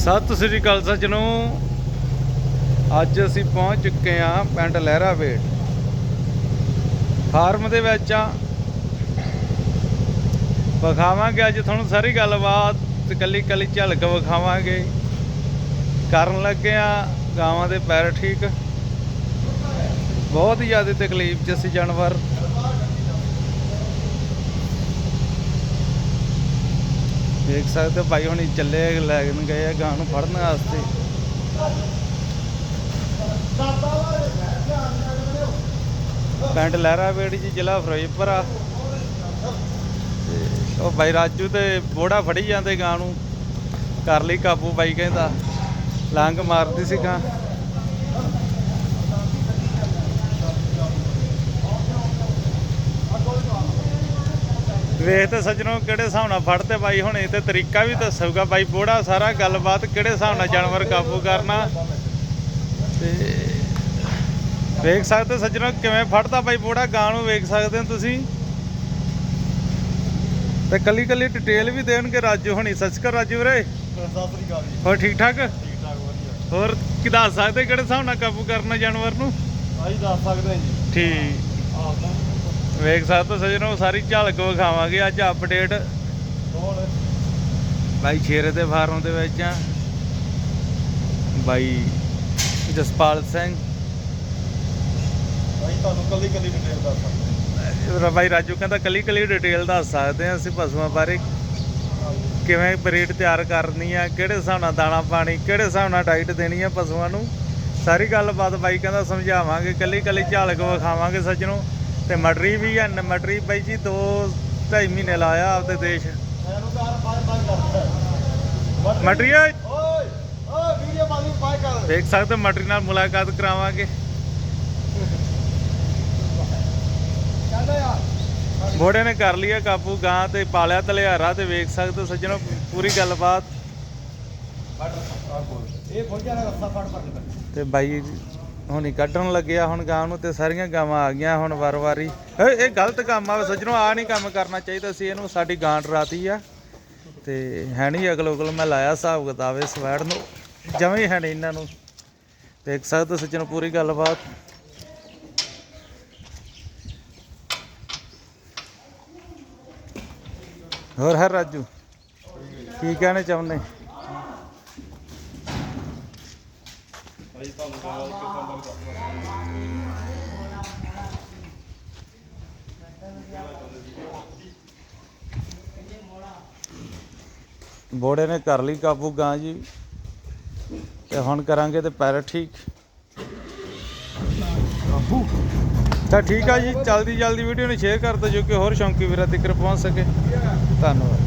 ਸਤਿ ਸ੍ਰੀ ਅਕਾਲ ਸੱਜਣੋ। ਅੱਜ ਅਸੀਂ ਪਹੁੰਚ ਚੁੱਕੇ ਹਾਂ ਪਿੰਡ ਲਹਿਰਾ ਵੇਟ ਫਾਰਮ ਦੇ ਵਿੱਚ ਆ। ਵਿਖਾਵਾਂਗੇ ਅੱਜ ਤੁਹਾਨੂੰ ਸਾਰੀ ਗੱਲਬਾਤ ਤੇ ਕੱਲੀ ਕੱਲੀ ਝਲਕ ਵਿਖਾਵਾਂਗੇ। ਕਰਨ ਲੱਗੇ ਆ, ਗਾਵਾਂ ਦੇ ਪੈਰ ਠੀਕ। ਬਹੁਤ ਹੀ ਜ਼ਿਆਦਾ ਤਕਲੀਫ ਚ ਸੀ ਜਾਨਵਰ। ਦੇਖ ਸਕਦੇ ਹੋ ਭਾਈ ਹੁਣੀ ਚੱਲੇ ਲੈ ਗਏ ਆ ਗਾਂ ਨੂੰ ਫੜਨ ਵਾਸਤੇ। ਪਿੰਡ ਲਹਿਰਾਵੇੜ ਜੀ, ਜ਼ਿਲ੍ਹਾ ਫਿਰੋਜ਼ਪੁਰ ਆ। ਤੇ ਉਹ ਬਾਈ ਰਾਜੂ ਤੇ ਬੋੜਾ ਫੜੀ ਜਾਂਦੇ ਗਾਂ ਨੂੰ। ਕਰ ਲਈ ਕਾਬੂ ਬਾਈ ਕਹਿੰਦਾ। ਲੰਗ ਮਾਰਦੀ ਸੀ ਗਾਂ। ਵੇਖ ਤੇ ਸੱਜਣੋ ਕਿਹੜੇ ਹਿਸਾਬ ਨਾਲ ਫੜਦੇ ਬਾਈ ਹੁਣੇ ਤੇ ਤਰੀਕਾ ਵੀ ਦੱਸੂਗਾ ਬਾਈ ਬੋੜਾ ਸਾਰਾ ਗੱਲਬਾਤ ਕਿਹੜੇ ਹਿਸਾਬ ਨਾਲ ਜਾਨਵਰ ਕਾਬੂ ਕਰਨਾ। ਤੇ ਵੇਖ ਸਕਦੇ ਸੱਜਣੋ ਕਿਵੇਂ ਫੜਦਾ ਬਾਈ ਬੋੜਾ ਗਾਂ ਨੂੰ ਵੇਖ ਸਕਦੇ ਹੋ ਤੁਸੀਂ। ਤੇ ਕੱਲੀ ਕੱਲੀ ਡਿਟੇਲ ਵੀ ਦੇਣਗੇ ਰਾਜੂ ਹੁਣੀ। ਸੱਚਕਰ ਰਾਜੂ ਵੀਰੇ। ਹੋਰ ਠੀਕ ਠਾਕ? ਹੋਰ ਕੀ ਦੱਸ ਸਕਦੇ ਕਿਹੜੇ ਹਿਸਾਬ ਨਾਲ ਕਾਬੂ ਕਰਨਾ ਜਾਨਵਰ ਨੂੰ? ਆਹੀ ਦੱਸ ਸਕਦੇ ਜੀ। ਠੀਕ। ਆਹ ਵੇਖ ਸਕਦੇ ਹੋ ਸੱਜਣੋ ਸਾਰੀ ਝਲਕ ਵਿਖਾਵਾਂਗੇ ਅੱਜ ਅਪਡੇਟ ਬਾਈ ਸ਼ੇਰੇ ਦੇ ਫਾਰਮ ਦੇ ਵਿੱਚ ਆ। ਬਾਈ ਜਸਪਾਲ ਸਿੰਘ। ਆਹੀ ਤੁਹਾਨੂੰ ਕੱਲੀ ਕੱਲੀ ਡਿਟੇਲ ਦੱਸ ਸਕਦੇ ਬਾਈ ਰਾਜੂ ਕਹਿੰਦਾ ਕੱਲੀ ਕੱਲੀ ਡਿਟੇਲ ਦੱਸ ਸਕਦੇ ਆ ਅਸੀਂ ਪਸ਼ੂਆਂ ਬਾਰੇ। ਕਿਵੇਂ ਬਰੀਡ ਤਿਆਰ ਕਰਨੀ ਆ ਕਿਹੜੇ ਹਿਸਾਬ ਨਾਲ ਦਾਣਾ ਪਾਣੀ ਕਿਹੜੇ ਹਿਸਾਬ ਨਾਲ ਡਾਈਟ ਦੇਣੀ ਆ ਪਸ਼ੂਆਂ ਨੂੰ। ਸਾਰੀ ਗੱਲਬਾਤ ਬਾਈ ਕਹਿੰਦਾ ਸਮਝਾਵਾਂਗੇ ਕੱਲੀ ਕੱਲੀ ਝਲਕ ਵਿਖਾਵਾਂਗੇ ਸੱਜਣੋ। ਤੇ ਮਟਰੀ ਵੀ ਆ ਮਟਰੀ ਬਾਈ ਜੀ 2 2.5 ਮਹੀਨੇ ਲਾਇਆ ਆਪਦੇ ਦੇਸ਼। ਮਟਰੀ ਓਏ ਵੀਡੀਓ ਮਾਲੀ ਬਾਏ ਕਰ। ਦੇਖ ਸਕਦੇ ਮਟਰੀ ਨਾਲ ਮੁਲਾਕਾਤ ਕਰਾਵਾਂਗੇ। ਬੋੜੇ ਨੇ ਕਰ ਲਿਆ ਕਾਬੂ ਗਾਂ ਤੇ ਪਾਲਿਆ ਤਲਿਆਰਾ ਤੇ ਵੇਖ ਸਕਦੇ ਸੱਜਣੋ ਪੂਰੀ ਗੱਲਬਾਤ। ਇਹ ਖੁੱਲ ਜਾਣਾ ਰੱਸਾ ਫੜ ਫੜ ਤੇ ਬਾਈ ਹੁਣੀ ਕੱਢਣ ਲੱਗਿਆ, ਹੁਣ ਗਾਂ ਨੂੰ ਤੇ ਸਾਰੀਆਂ ਗਾਵਾਂ ਆ ਗਈਆਂ ਹੁਣ ਵਾਰ-ਵਾਰੀ ਇਹ ਗਲਤ ਕੰਮ ਆ ਸੱਜਣੋ ਆ ਨਹੀਂ ਕੰਮ ਕਰਨਾ ਚਾਹੀਦਾ ਸੀ, ਇਹਨੂੰ ਸਾਡੀ ਗਾਂ ਡਰਾਤੀ ਆ। ਤੇ ਹੈ ਨਹੀਂ ਅਗਲ ਮੈਂ ਲਾਇਆ ਹਿਸਾਬ ਕਿਤਾਬ ਇਸ ਵੈੜ ਨੂੰ ਜਵੇਂ ਹੈ ਨਹੀਂ ਇਹਨਾਂ ਨੂੰ। ਦੇਖ ਸਕਦੇ ਹੋ ਸੱਜਣੋ, ਪੂਰੀ ਗੱਲਬਾਤ। ਹੋਰ ਹੈ ਰਾਜੂ? ਕੀ ਕਹਿਣਾ ਚਾਹੁੰਦੇ? ਆਹੀ ਤੁਹਾਨੂੰ ਕਾਲ ਕਿਦਾਂ ਲੱਗਦਾ ਬੋੜੇ ਨੇ ਕਰ ਲਈ ਕਾਬੂ ਗਾਂ ਜੀ। ਤੇ ਹੁਣ ਕਰਾਂਗੇ ਤੇ ਪੈਰ ਠੀਕ। ਕਾਬੂ ਤਾਂ ਠੀਕ ਆ ਜੀ ਜਲਦੀ ਜਲਦੀ ਵੀਡੀਓ ਨੂੰ ਸ਼ੇਅਰ ਕਰ ਦਿਓ ਜੋ ਕਿ ਹੋਰ ਸ਼ੌਂਕੀ ਵੀਰਾਂ ਤੱਕ ਪਹੁੰਚ ਸਕੇ। ਧੰਨਵਾਦ।